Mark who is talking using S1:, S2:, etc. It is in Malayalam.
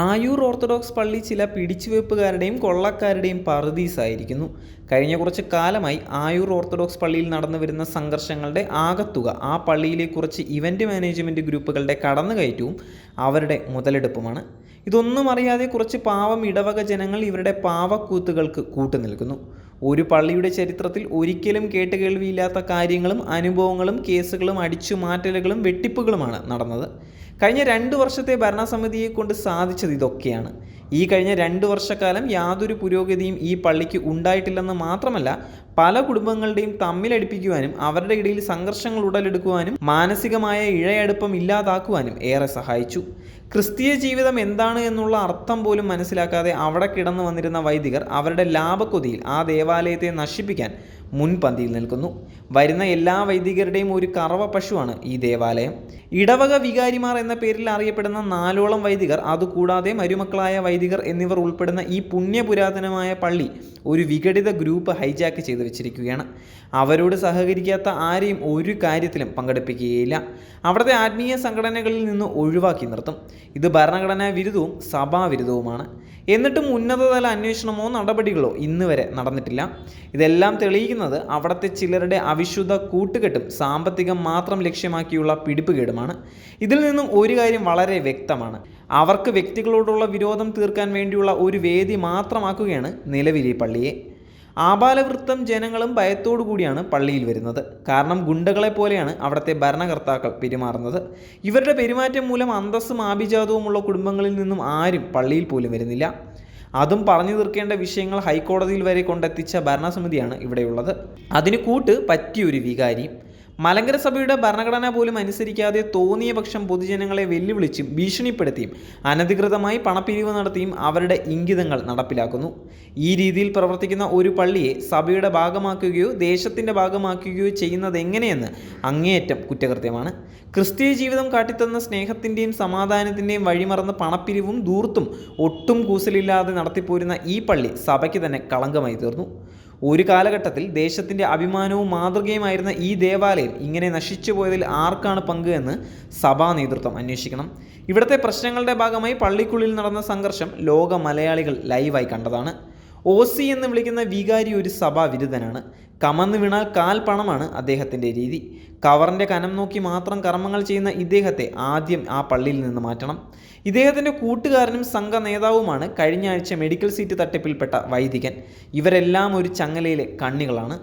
S1: ആയൂർ ഓർത്തഡോക്സ് പള്ളി ചില പിടിച്ചുവെപ്പുകാരുടെയും കൊള്ളക്കാരുടെയും പറുദീസായിരിക്കുന്നു. കഴിഞ്ഞ കുറച്ച് കാലമായി ആയൂർ ഓർത്തഡോക്സ് പള്ളിയിൽ നടന്നു വരുന്ന സംഘർഷങ്ങളുടെ ആകത്തുക ആ പള്ളിയിലെ കുറച്ച് ഇവന്റ് മാനേജ്മെന്റ് ഗ്രൂപ്പുകളുടെ കടന്നുകയറ്റവും അവരുടെ മുതലെടുപ്പുമാണ്. ഇതൊന്നും അറിയാതെ കുറച്ച് പാവം ഇടവക ജനങ്ങൾ ഇവരുടെ പാവക്കൂത്തുകൾക്ക് കൂട്ടുനിൽക്കുന്നു. ഒരു പള്ളിയുടെ ചരിത്രത്തിൽ ഒരിക്കലും കേട്ടുകേൾവിയില്ലാത്ത കാര്യങ്ങളും അനുഭവങ്ങളും കേസുകളും അടിച്ചുമാറ്റലുകളും വെട്ടിപ്പുകളുമാണ് നടന്നത്. കഴിഞ്ഞ രണ്ട് വർഷത്തെ ഭരണസമിതിയെ കൊണ്ട് സാധിച്ചത് ഇതൊക്കെയാണ്. ഈ കഴിഞ്ഞ രണ്ട് വർഷക്കാലം യാതൊരു പുരോഗതിയും ഈ പള്ളിക്ക് ഉണ്ടായിട്ടില്ലെന്ന് മാത്രമല്ല പല കുടുംബങ്ങളുടെയും തമ്മിലടിപ്പിക്കുവാനും അവരുടെ ഇടയിൽ സംഘർഷങ്ങൾ ഉടലെടുക്കുവാനും മാനസികമായ ഇഴയടുപ്പം ഇല്ലാതാക്കുവാനും ഏറെ സഹായിച്ചു. ക്രിസ്തീയ ജീവിതം എന്താണ് എന്നുള്ള അർത്ഥം പോലും മനസ്സിലാക്കാതെ അവിടെ കിടന്നു വന്നിരുന്ന വൈദികർ അവരുടെ ലാഭക്കൊതിയിൽ ആ ദേവാലയത്തെ നശിപ്പിക്കാൻ മുൻപന്തിയിൽ നിൽക്കുന്നു. വരുന്ന എല്ലാ വൈദികരുടെയും ഒരു കറവ പശുവാണ് ഈ ദേവാലയം. ഇടവക വികാരിമാർ എന്ന പേരിൽ അറിയപ്പെടുന്ന നാലോളം വൈദികർ അതുകൂടാതെ മരുമക്കളായ വൈദികർ എന്നിവർ ഉൾപ്പെടുന്ന ഈ പുണ്യപുരാതനമായ പള്ളി ഒരു വിഘടിത ഗ്രൂപ്പ് ഹൈജാക്ക് ചെയ്തു വെച്ചിരിക്കുകയാണ്. അവരോട് സഹകരിക്കാത്ത ആരെയും ഒരു കാര്യത്തിലും പങ്കെടുപ്പിക്കുകയില്ല. അവിടുത്തെ ആത്മീയ സംഘടനകളിൽ നിന്ന് ഒഴിവാക്കി നിർത്തും. ഇത് ഭരണഘടനാ വിരുദ്ധവും സഭാവിരുദ്ധവുമാണ്. എന്നിട്ടും ഉന്നതതല അന്വേഷണമോ നടപടികളോ ഇന്ന് വരെ നടന്നിട്ടില്ല. ഇതെല്ലാം തെളിയിക്കുന്നത് അവിടുത്തെ ചിലരുടെ അവിശുദ്ധ കൂട്ടുകെട്ടും സാമ്പത്തികം മാത്രം ലക്ഷ്യമാക്കിയുള്ള പിടിപ്പുകേടുമാണ്. ഇതിൽ നിന്നും ഒരു കാര്യം വളരെ വ്യക്തമാണ്. അവർക്ക് വ്യക്തികളോടുള്ള വിരോധം തീർക്കാൻ വേണ്ടിയുള്ള ഒരു വേദി മാത്രമാക്കുകയാണ് നിലവിലെ പള്ളിയെ. ആപാലവൃത്തം ജനങ്ങളും ഭയത്തോടു കൂടിയാണ് പള്ളിയിൽ വരുന്നത്. കാരണം ഗുണ്ടകളെ പോലെയാണ് അവിടുത്തെ ഭരണകർത്താക്കൾ പെരുമാറുന്നത്. ഇവരുടെ പെരുമാറ്റം മൂലം അന്തസ്സും ആഭിജാതവുമുള്ള കുടുംബങ്ങളിൽ നിന്നും ആരും പള്ളിയിൽ പോലും വരുന്നില്ല. അതും പറഞ്ഞു തീർക്കേണ്ട വിഷയങ്ങൾ ഹൈക്കോടതിയിൽ വരെ കൊണ്ടെത്തിച്ച ഭരണസമിതിയാണ് ഇവിടെയുള്ളത്. അതിന് കൂട്ട് പറ്റിയൊരു വികാരി മലങ്കര സഭയുടെ ഭരണഘടന പോലും അനുസരിക്കാതെ തോന്നിയ പക്ഷം പൊതുജനങ്ങളെ വെല്ലുവിളിച്ചും ഭീഷണിപ്പെടുത്തിയും അനധികൃതമായി പണപ്പിരിവ് നടത്തിയും അവരുടെ ഇംഗിതങ്ങൾ നടപ്പിലാക്കുന്നു. ഈ രീതിയിൽ പ്രവർത്തിക്കുന്ന ഒരു പള്ളിയെ സഭയുടെ ഭാഗമാക്കുകയോ ദേശത്തിന്റെ ഭാഗമാക്കുകയോ ചെയ്യുന്നത് എങ്ങനെയെന്ന് അങ്ങേയറ്റം കുറ്റകൃത്യമാണ്. ക്രിസ്തീയ ജീവിതം കാട്ടിത്തന്ന സ്നേഹത്തിന്റെയും സമാധാനത്തിന്റെയും വഴിമറന്ന് പണപ്പിരിവും ദൂർത്തും ഒട്ടും കൂസലില്ലാതെ നടത്തിപ്പോരുന്ന ഈ പള്ളി സഭയ്ക്ക് തന്നെ കളങ്കമായി തീർന്നു. ഒരു കാലഘട്ടത്തിൽ ദേശത്തിന്റെ അഭിമാനവും മാതൃകയുമായിരുന്ന ഈ ദേവാലയം ഇങ്ങനെ നശിച്ചു പോയതിൽ ആർക്കാണ് പങ്ക് എന്ന് സഭാ നേതൃത്വം അന്വേഷിക്കണം. ഇവിടുത്തെ പ്രശ്നങ്ങളുടെ ഭാഗമായി പള്ളിക്കുള്ളിൽ നടന്ന സംഘർഷം ലോക മലയാളികൾ ലൈവായി കണ്ടതാണ്. ഒ സി എന്ന് വിളിക്കുന്ന വികാരി ഒരു സഭാ വിരുദ്ധനാണ് കമന്ന് വീണാൽ കാൽ പണമാണ് അദ്ദേഹത്തിന്റെ രീതി. കവറിന്റെ കനം നോക്കി മാത്രം കർമ്മങ്ങൾ ചെയ്യുന്ന ഇദ്ദേഹത്തെ ആദ്യം ആ പള്ളിയിൽ നിന്ന് മാറ്റണം. ഇദ്ദേഹത്തിന്റെ കൂട്ടുകാരനും സംഘ നേതാവുമാണ് കഴിഞ്ഞ ആഴ്ച മെഡിക്കൽ സീറ്റ് തട്ടിപ്പിൽപ്പെട്ട വൈദികൻ. ഇവരെല്ലാം ഒരു ചങ്ങലയിലെ കണ്ണികളാണ്.